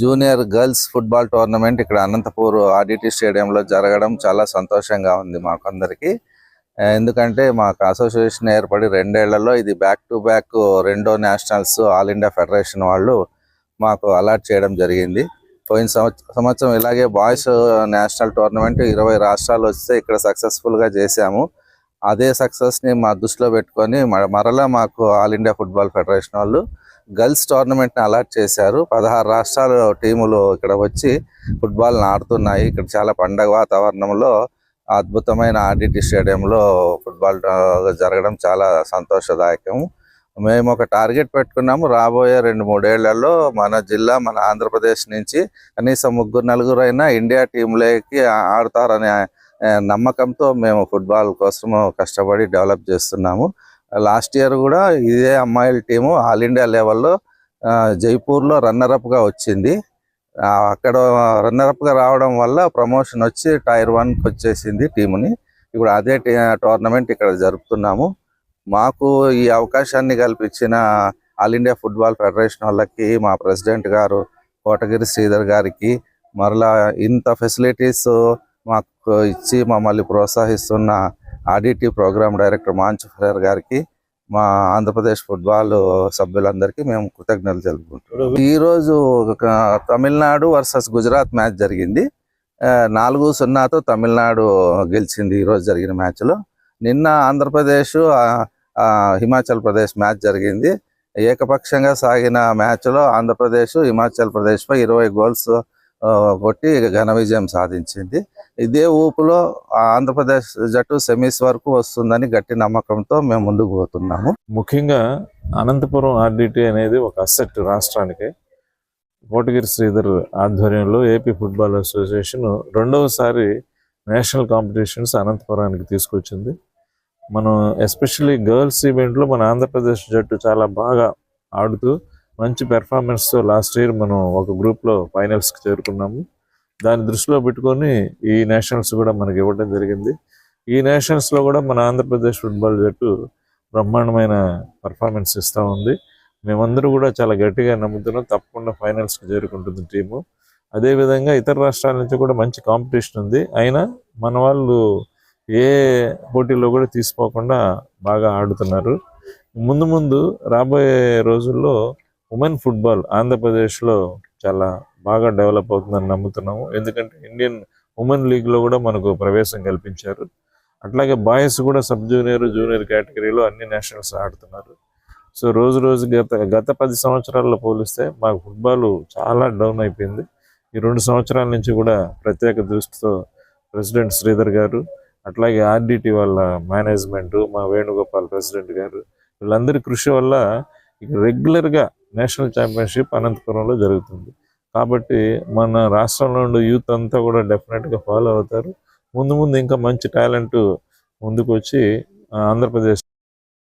Junior girls football tournament ఇక్కడ Anantapur RDT స్టేడియంలో జరగడం చాలా సంతోషంగా ఉంది మాకు అందరికి ఎందుకంటే మాకు అసోసియేషన్ ఏర్పడి రెండేళ్ళలో ఇది బ్యాక్ టు బ్యాక్ రెండో నేషనల్స్ ఆల్ ఇండియా ఫెడరేషన్ వాళ్ళు మాకు అలాట్ చేయడం జరిగింది. పోయిన సంవత్సరం ఇలాగే బాయ్స్ నేషనల్ టోర్నమెంట్ ఇరవై రాష్ట్రాలు వస్తే ఇక్కడ సక్సెస్ఫుల్గా చేశాము. అదే సక్సెస్ని మా దృష్టిలో పెట్టుకొని మరలా మాకు ఆల్ ఇండియా ఫుట్బాల్ ఫెడరేషన్ వాళ్ళు గర్ల్స్ టోర్నమెంట్ని అలాట్ చేశారు. పదహారు రాష్ట్రాల టీములు ఇక్కడ వచ్చి ఫుట్బాల్ ఆడుతున్నాయి. ఇక్కడ చాలా పండగ వాతావరణంలో అద్భుతమైన ఆర్డిటి స్టేడియంలో ఫుట్బాల్ జరగడం చాలా సంతోషదాయకం. మేము ఒక టార్గెట్ పెట్టుకున్నాము. రాబోయే రెండు మూడేళ్ళలో మన జిల్లా మన ఆంధ్రప్రదేశ్ నుంచి కనీసం ముగ్గురు నలుగురు అయినా ఇండియా టీంలోకి ఆడతారనే నమ్మకంతో మేము ఫుట్బాల్ కోసం కష్టపడి డెవలప్ చేస్తున్నాము. లాస్ట్ ఇయర్ కూడా ఇదే అమ్మాయిల టీము ఆల్ ఇండియా లెవెల్లో జైపూర్లో రన్నరప్గా వచ్చింది. అక్కడ రన్నర్గా రావడం వల్ల ప్రమోషన్ వచ్చి టైర్ వన్కి వచ్చేసింది టీముని. ఇప్పుడు అదే టోర్నమెంట్ ఇక్కడ జరుపుతున్నాము. మాకు ఈ అవకాశాన్ని కల్పించిన ఆల్ ఇండియా ఫుట్బాల్ ఫెడరేషన్ వాళ్ళకి మా ప్రెసిడెంట్ గారు కోటగిరి శ్రీధర్ గారికి మరలా ఇంత ఫెసిలిటీస్ మాకు ఇచ్చి మమ్మల్ని ప్రోత్సహిస్తున్న ఆడిటి ప్రోగ్రామ్ డైరెక్టర్ మాంచు ఫరేర్ గారికి మా ఆంధ్రప్రదేశ్ ఫుట్బాల్ సభ్యులందరికీ మేము కృతజ్ఞతలు తెలుపుకుంటున్నాం. ఈ రోజు ఒక తమిళనాడు వర్సెస్ గుజరాత్ మ్యాచ్ జరిగింది. నాలుగు సున్నాతో తమిళనాడు గెలిచింది ఈరోజు జరిగిన మ్యాచ్లో. నిన్న ఆంధ్రప్రదేశ్ హిమాచల్ ప్రదేశ్ మ్యాచ్ జరిగింది. ఏకపక్షంగా సాగిన మ్యాచ్లో ఆంధ్రప్రదేశ్ హిమాచల్ ప్రదేశ్ పై ఇరవై గోల్స్ కొట్టి ఘన విజయం సాధించింది. ఇదే ఊపులో ఆంధ్రప్రదేశ్ జట్టు సెమీస్ వరకు వస్తుందని గట్టి నమ్మకంతో మేము ముందుకు పోతున్నాము. ముఖ్యంగా అనంతపురం ఆర్డిటి అనేది ఒక అసెట్ రాష్ట్రానికి. కోటగిరి శ్రీధర్ ఆధ్వర్యంలో ఏపీ ఫుట్బాల్ అసోసియేషన్ రెండవసారి నేషనల్ కాంపిటీషన్స్ అనంతపురానికి తీసుకొచ్చింది. మనం ఎస్పెషల్లీ గర్ల్స్ ఈవెంట్లో మన ఆంధ్రప్రదేశ్ జట్టు చాలా బాగా ఆడుతూ మంచి పెర్ఫార్మెన్స్తో లాస్ట్ ఇయర్ మనం ఒక గ్రూప్లో ఫైనల్స్కి చేరుకున్నాము. దాన్ని దృష్టిలో పెట్టుకొని ఈ నేషనల్స్ కూడా మనకి ఇవ్వడం జరిగింది. ఈ నేషనల్స్లో కూడా మన ఆంధ్రప్రదేశ్ ఫుట్బాల్ జట్టు బ్రహ్మాండమైన పర్ఫార్మెన్స్ ఇస్తూ ఉంది. మేమందరూ కూడా చాలా గట్టిగా నమ్ముతున్నాం. తప్పకుండా ఫైనల్స్కి చేరుకుంటుంది టీము. అదేవిధంగా ఇతర రాష్ట్రాల నుంచి కూడా మంచి కాంపిటీషన్ ఉంది. అయినా మన వాళ్ళు ఏ పోటీలో కూడా తీసుకోకుండా బాగా ఆడుతున్నారు. ముందు ముందు రాబోయే రోజుల్లో ఉమెన్ ఫుట్బాల్ ఆంధ్రప్రదేశ్లో చాలా బాగా డెవలప్ అవుతుందని నమ్ముతున్నాము. ఎందుకంటే ఇండియన్ ఉమెన్ లీగ్లో కూడా మనకు ప్రవేశం కల్పించారు. అట్లాగే బాయ్స్ కూడా సబ్ జూనియర్ జూనియర్ కేటగిరీలో అన్ని నేషనల్స్ ఆడుతున్నారు. సో రోజు రోజు గత గత పది సంవత్సరాల్లో పోలిస్తే మాకు ఫుట్బాల్ చాలా డౌన్ అయిపోయింది. ఈ రెండు సంవత్సరాల నుంచి కూడా ప్రత్యేక దృష్టితో ప్రెసిడెంట్ శ్రీధర్ గారు అట్లాగే ఆర్డిటి వాళ్ళ మేనేజ్మెంట్ మా వేణుగోపాల్ ప్రెసిడెంట్ గారు వీళ్ళందరి కృషి వల్ల ఇక రెగ్యులర్గా నేషనల్ ఛాంపియన్షిప్ అనంతపురంలో జరుగుతుంది. కాబట్టి మన రాష్ట్రంలో ఉండే యూత్ అంతా కూడా డెఫినెట్గా ఫాలో అవుతారు. ముందు ముందు ఇంకా మంచి టాలెంట్ ముందుకు వచ్చి ఆంధ్రప్రదేశ్